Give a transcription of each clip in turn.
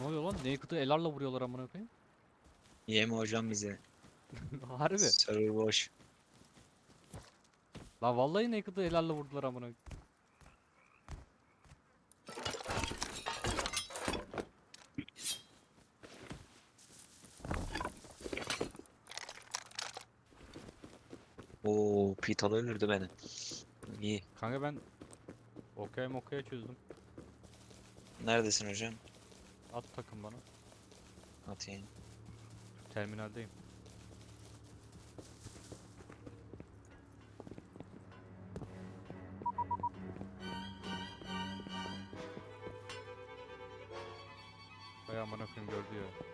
Ne oluyor lan? Naked'ı elarla vuruyorlar amına koyayım. Yeme hocam bize. Harbi. Server boş. Lan vallahi Naked'ı elarla vurdular amına koyayım. Oo, Pitalı öldürdü beni. İyi. Kanka ben okey mokaya çözdüm. Neredesin hocam? At takım bana. Atayım. Terminaldeyim. Hay amına koyayım gördü ya.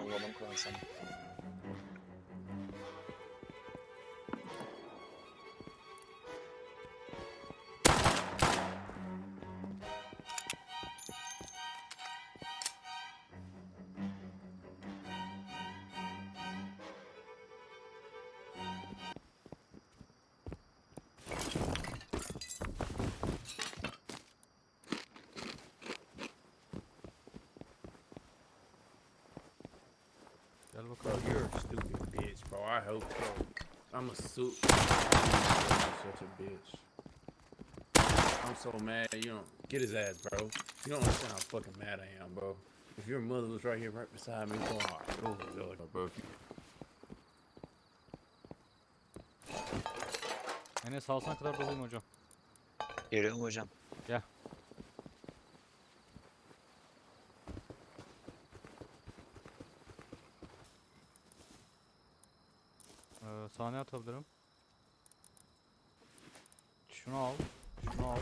Allah'ım kullansana. I hope so. I'm a suit. such a bitch. I'm so mad. You don't get his ass, bro. You don't understand how fucking mad I am, bro. If your mother was right here, right beside me, going hard. Oh, God, bro. If you Enes alsana kadar doluyum hocam. Geliyorum hocam. Ee, sahne atabilirim. Şunu al. Şunu al.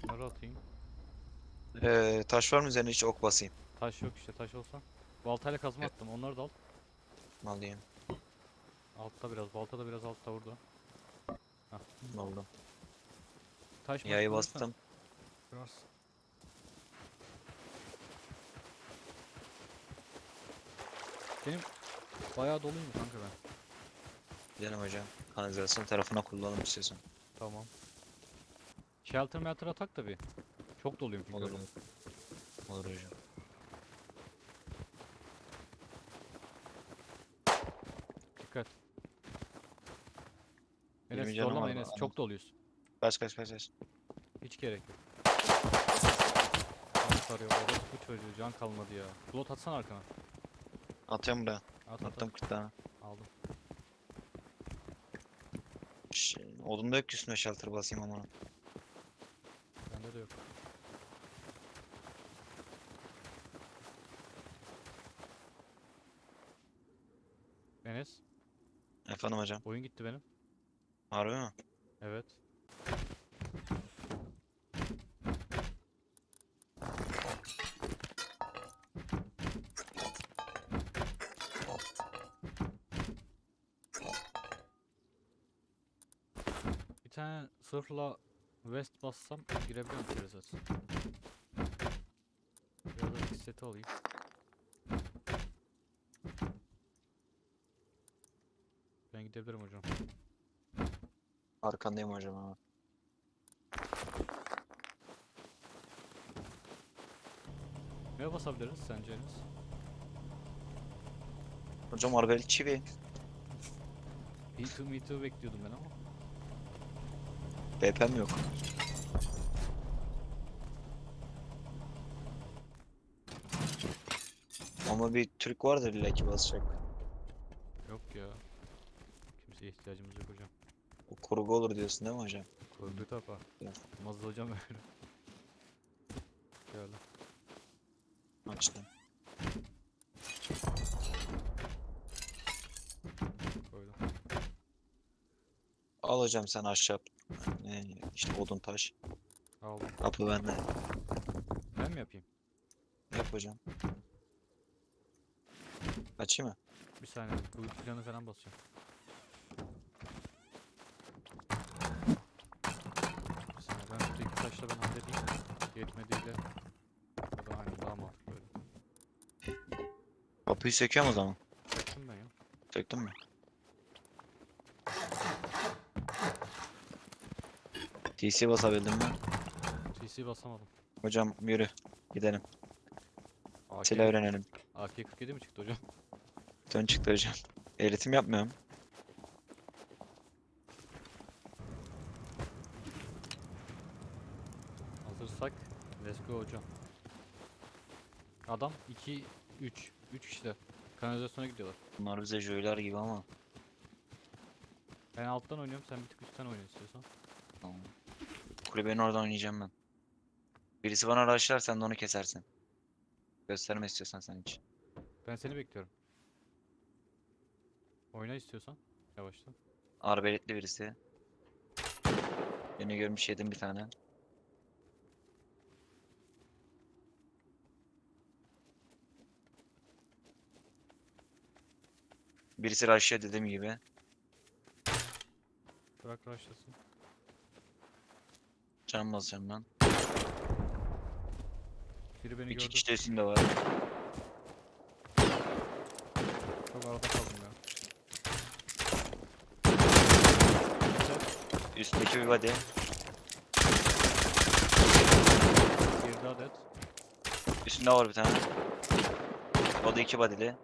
Şunları atayım. Ee, taş var mı üzerine hiç ok basayım. Taş yok işte taş olsa. Baltayla kazma attım onları da al. Alayım. Altta biraz balta da biraz altta burada. Aldım. Taş maş Yayı bastım. Biraz. Benim bayağı doluyum kanka ben. Gidelim hocam. Kanalizasyon tarafına kullanalım istiyorsan. Tamam. Shelter melter atak da bir. Çok doluyum çünkü. Olur olur. Hocam. Dikkat. Yirmi Enes canım zorlama var Enes. bana. Çok doluyuz. Kaç kaç kaç kaç. Hiç gerek yok. Can sarıyor. Orası bu çocuğu. Can kalmadı ya. Blot atsana arkana. Atıyorum buraya. At at Attım at. 40 tane. Aldım. Şey, odun da yok ki üstüne shelter basayım ama. Bende de yok. Enes. Efendim hocam. Oyun gitti benim. Harbi mi? Evet. Bir sırfla west bassam girebiliyorum içeri zaten. Biraz da seti alayım. Ben gidebilirim hocam. Arkandayım hocam ama. Neye basabiliriz sence Enes? Hocam arbelet çivi. Me2 Me2 bekliyordum ben ama. BP'm yok. Ama bir Türk vardır illa ki basacak. Yok ya. Kimseye ihtiyacımız yok hocam. O kurgu olur diyorsun değil mi hocam? Kurgu tapa. Ya. Mazlı hocam öyle. Şöyle. Açtım. Koydum. Al hocam sen aşağı. İşte odun taş. Aldım. Kapı bende. Ben mi yapayım? Yap hocam. Açayım mı? Bir saniye. Bu planı falan basacağım. Bir saniye. Ben şurada iki taşla ben halledeyim. Yetmediğiyle. O da aynen daha öyle. Kapıyı söküyorum o zaman. Çektim ben ya. Söktün mü? TC basabildim mi? TC basamadım. Hocam yürü. Gidelim. AK, Silah öğrenelim. AK-47 mi çıktı hocam? Dön çıktı hocam. Eğitim yapmıyorum. Hazırsak let's go hocam. Adam 2 3 3 kişiler. Kanalizasyona gidiyorlar. Bunlar bize jöler gibi ama. Ben alttan oynuyorum sen bir tık üstten oyna istiyorsan. Tamam. Kulübenin oradan oynayacağım ben. Birisi bana araçlar sen de onu kesersin. Gösterme istiyorsan sen hiç. Ben seni bekliyorum. Oyna istiyorsan. Yavaştan. Arbeletli birisi. Beni görmüş yedim bir tane. Birisi rush'ya dediğim gibi. Bırak rushlasın. Can basacağım ben. Biri beni İki gördü. kişi de üstünde var. Çok arada kaldım ya. Üstündeki bir body. Bir daha dead. Üstünde var bir tane. O da iki body'li.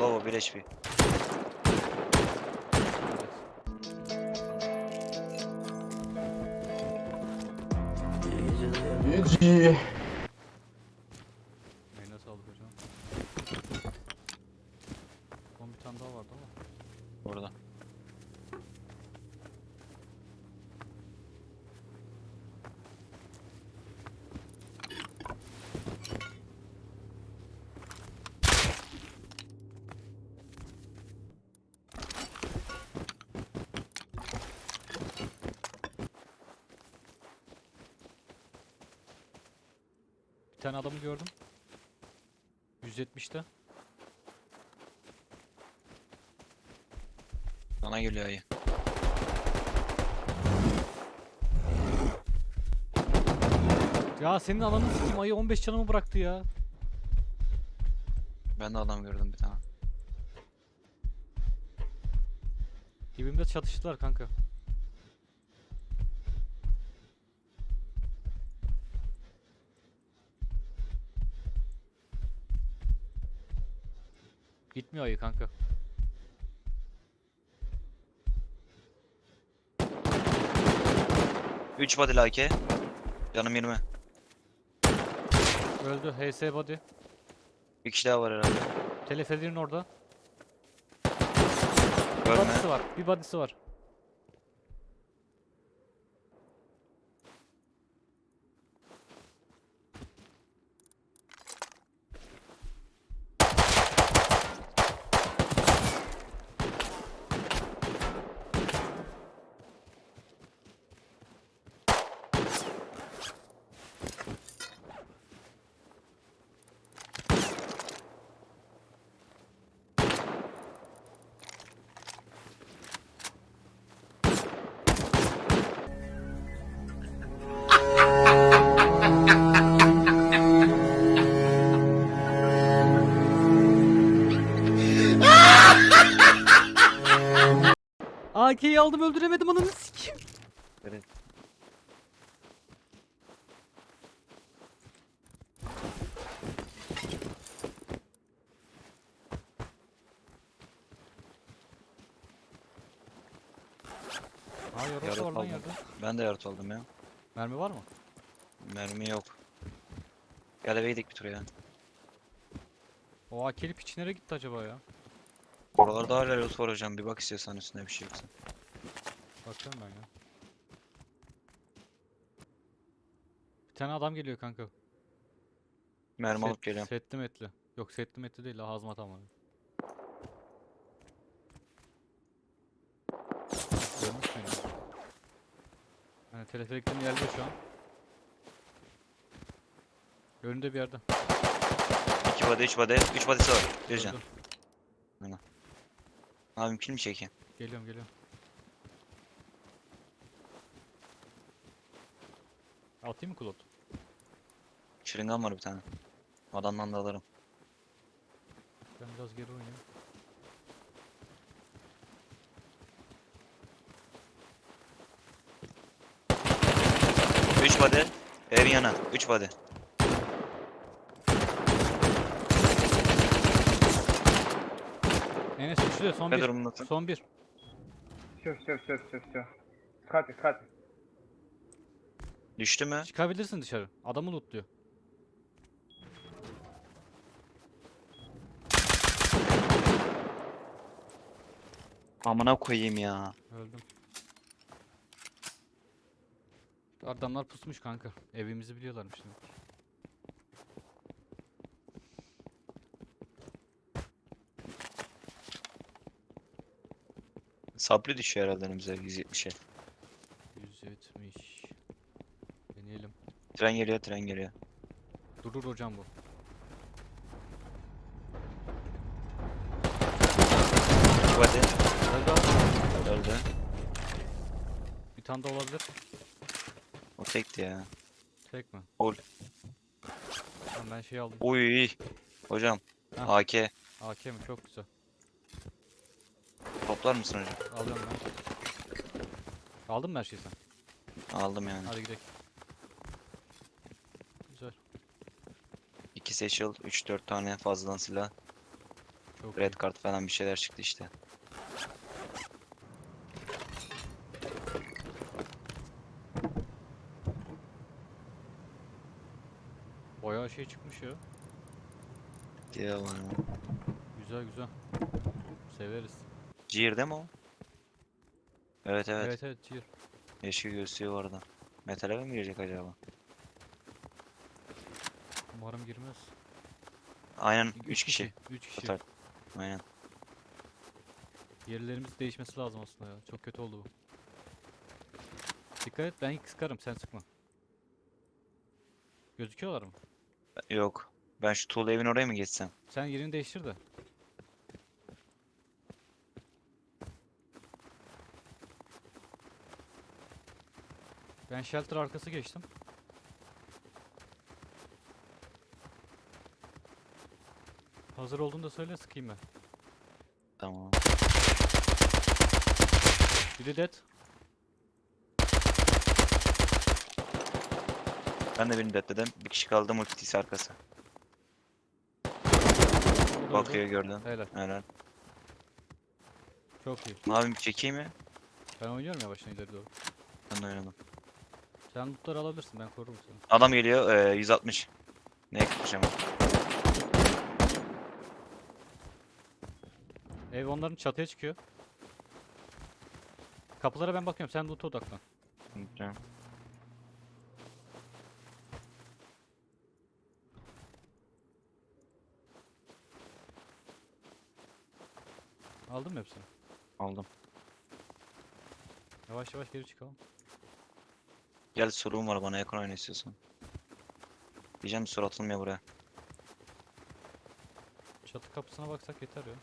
Lovo 1 HP. 音。Bir tane adamı gördüm. 170'te. Bana geliyor ayı. Ya senin alanın sikim ayı 15 canımı bıraktı ya. Ben de adam gördüm bir tane. Dibimde çatıştılar kanka. Gitmiyor ayı kanka. Üç body like. Canım 20. Öldü. HS body. Bir kişi daha var herhalde. Teleferiğin orada. Bir Görme. body'si var. Bir body'si var. AK'yi aldım öldüremedim ananı sikeyim. Evet. Yarası kaldı. yerde. Ben de yart oldum ya. Mermi var mı? Mermi yok. Gel eve gidelim bir tur ya. O AK'li piç nereye gitti acaba ya? Oralarda hala loot var hocam. Bir bak istiyorsan üstünde bir şey yoksa. Bakıyorum ben ya. Bir tane adam geliyor kanka. Mermi Set- alıp geliyorum. Setli metli. Yok setli metli değil la hazmat ama. Görmüş beni. Hani teleferiklerin yerde şu an. Önünde bir yerde. İki body, üç body. Üç body'si var. Bir can. Öldü. Abim kill mi çekeyim? Geliyorum geliyorum. Atayım mı kulot? Şırıngan var bir tane. Adamdan da alırım. Ben biraz geri oynayayım. Üç body. Evin yanı. Üç body. Enes üçlü son bir. Son bir. Çöz çöz çöz çöz çöz. Hadi hadi. Düştü mü? Çıkabilirsin dışarı. Adamı lootluyor. Amına koyayım ya. Öldüm. Adamlar pusmuş kanka. Evimizi biliyorlarmış şimdi. Sabri düşüyor herhalde önümüze 170'e. 170. Deneyelim. Tren geliyor, tren geliyor. Durur hocam bu. Body. Öldü abi. Öldü. Bir tane de olabilir. O tekti ya. Tek mi? Ol. Tamam ben şey aldım. Uy. Hocam. Heh. AK. AK mi? Çok güzel. Toplar mısın hocam? Alıyorum ben. Aldın mı her şeyi sen? Aldım yani. Hadi gidelim. Güzel. 2 seçil, 3-4 tane fazladan silah. Çok Red iyi. card falan bir şeyler çıktı işte. Bayağı şey çıkmış ya. Diye var. Güzel güzel. Severiz. Ciğerde mi o? Evet evet. Evet evet cheer. Yeşil göğsüyor orada. Metale mi girecek acaba? Umarım girmez. Aynen 3 kişi. 3 kişi. Tutar. Aynen. Yerlerimiz değişmesi lazım aslında ya. Çok kötü oldu bu. Dikkat et ben sıkarım sen sıkma. Gözüküyorlar mı? Yok. Ben şu tuğla evin oraya mı geçsem? Sen yerini değiştir de. Ben shelter arkası geçtim. Hazır olduğunda söyle sıkayım ben. Tamam. Biri dead. Ben de birini deadledim. Bir kişi kaldı multisi arkası. Da. Bakıyor gördüm. Helal. Helal. Çok iyi. Abim çekeyim mi? Ben oynuyorum yavaştan ileri doğru. Ben de oynadım. Sen lootları alabilirsin ben korurum seni. Adam geliyor. eee, 160. Ne yapacağım? Ev onların çatıya çıkıyor. Kapılara ben bakıyorum sen loot'a odaklan. Tamam. Aldın mı hepsini? Aldım. Yavaş yavaş geri çıkalım. Gel sorum var bana yakın oyna istiyorsan. Diyeceğim soru atılmıyor buraya. Çatı kapısına baksak yeter ya.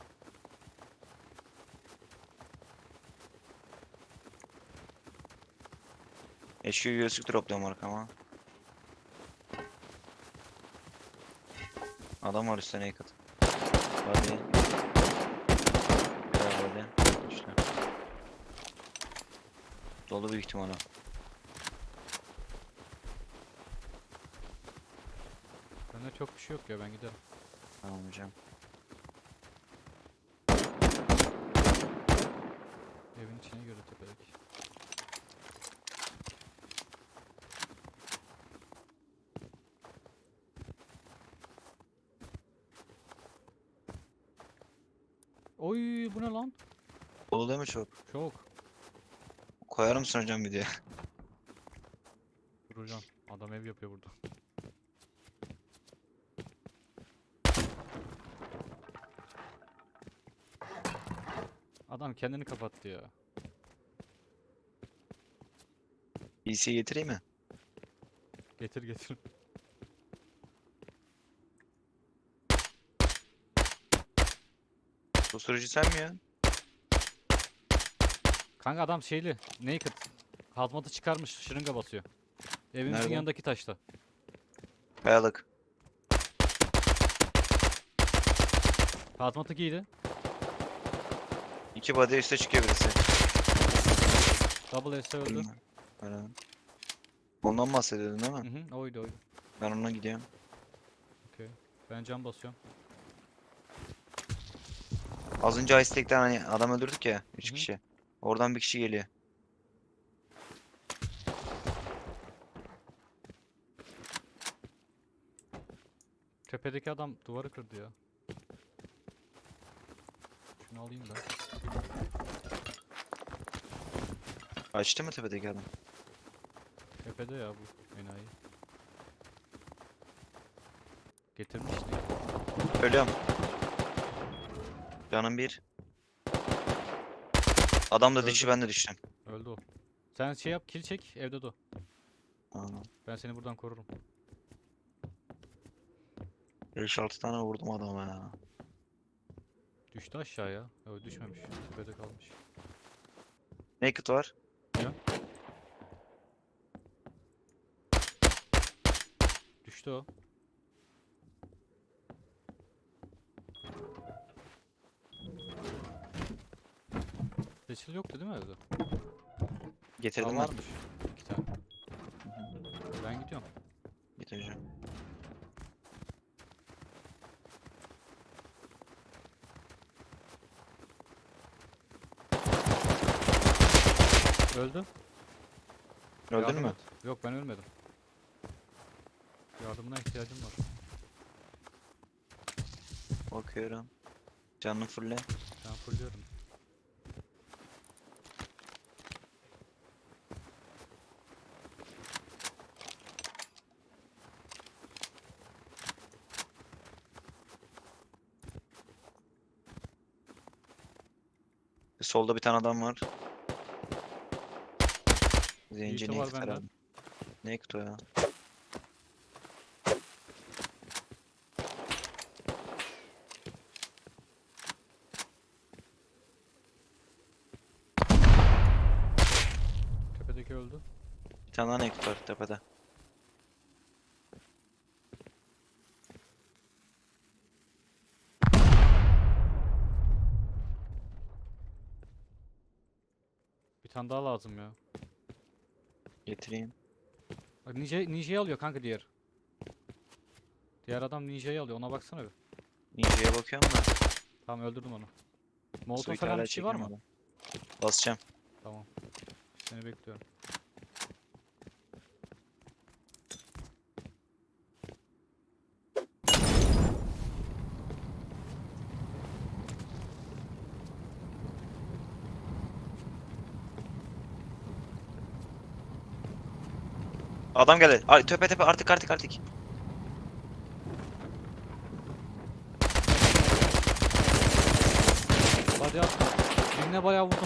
Eşiği göğsük dropluyorum arkama. Adam var üstte naked. Hadi. Hadi. Dolu büyük ihtimalle. Çok bir şey yok ya ben giderim. Tamam hocam. Evin içine göre tepedeki. Oy bu ne lan? Dolu değil mi çok? Çok. Koyar mısın hocam videoya? Dur hocam. Adam ev yapıyor burada. Adam kendini kapattı ya. PC getireyim mi? Getir getir. Susturucu sen mi ya? Kanka adam şeyli. Naked. Hazmatı çıkarmış. Şırınga basıyor. Evimizin Nerede? yanındaki taşta. Kayalık. Hazmatı giydi. İki body üste çıkıyor birisi. Double S öldü. Öyle. Ondan bahsediyordun değil mi? Hı hı oydu oydu. Ben onunla gidiyorum. Okey. Ben can basıyorum. Az önce Ice hani adam öldürdük ya. Üç Hı hı. kişi. Oradan bir kişi geliyor. Tepedeki adam duvarı kırdı ya. Şunu alayım da. Açtı mı tepedeki adam? Tepede ya bu enayi. Getirmişti. Ölüyorum. Canım bir. Adam da düştü Öldü. ben de düştüm. Öldü o. Sen şey yap kill çek evde dur. Aa, Ben seni buradan korurum. 5-6 tane vurdum adama ya. Düştü aşağıya. Yok düşmemiş. Tepede kalmış. Naked var. Düştü o. Seçil yoktu değil mi evde? Getirdim Aa, ben. varmış. İki tane. Ben gidiyorum. Getireceğim. Öldü. Öldün Yardım mü? et. Yok ben ölmedim. Yardımına ihtiyacım var. Bakıyorum. Canını fulle. Ben fulluyorum. Solda bir tane adam var. Zenci Yiğit'i var naked bende. herhalde. Naked o ya. Tepedeki öldü. Bir tane daha var tepede. Bir tane daha lazım ya. Getireyim. Bak ninja, ninja'yı alıyor kanka diğer. Diğer adam ninja'yı alıyor ona baksana bir. Ninja'ya bakıyorum da. Tamam öldürdüm onu. Molotov Suite'i falan bir şey var mı? çekilmedi. Basacağım. Tamam. Seni bekliyorum. Adam geldi. Ay tepe tepe artık artık artık. Hadi at. Birine bayağı vurdum.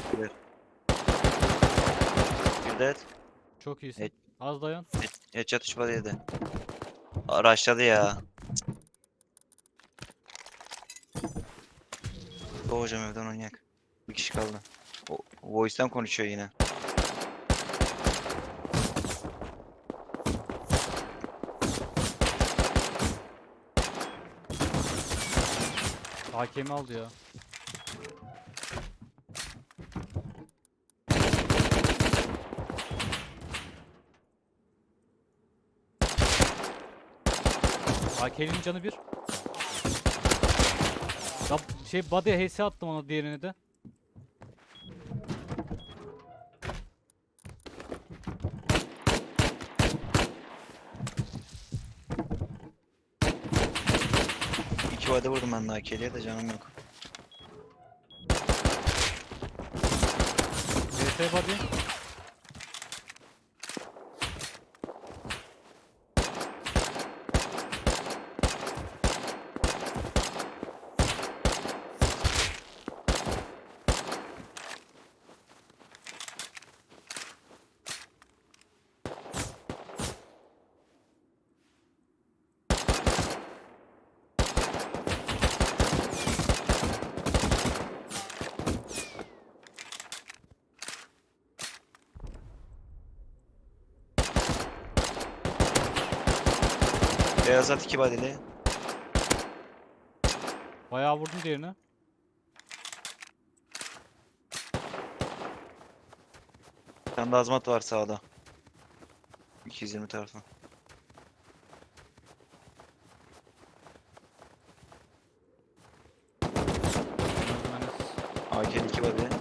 Bir de Çok iyisin. Evet. Az dayan. 3 body yedi. Araçladı ya. Hocam evden oynayak. Bir kişi kaldı. O, voice'ten konuşuyor yine. Hakemi aldı ya. AK'nin canı bir. Ya şey body'e HS attım ona diğerini de. Body vurdum ben daha keliye de canım yok. HS body. Beyaz at iki body'li. Bayağı vurdum diğerine. Bir tane de azmat var sağda. 220 tarafı. Öldüm Enes. AK 2 var bir.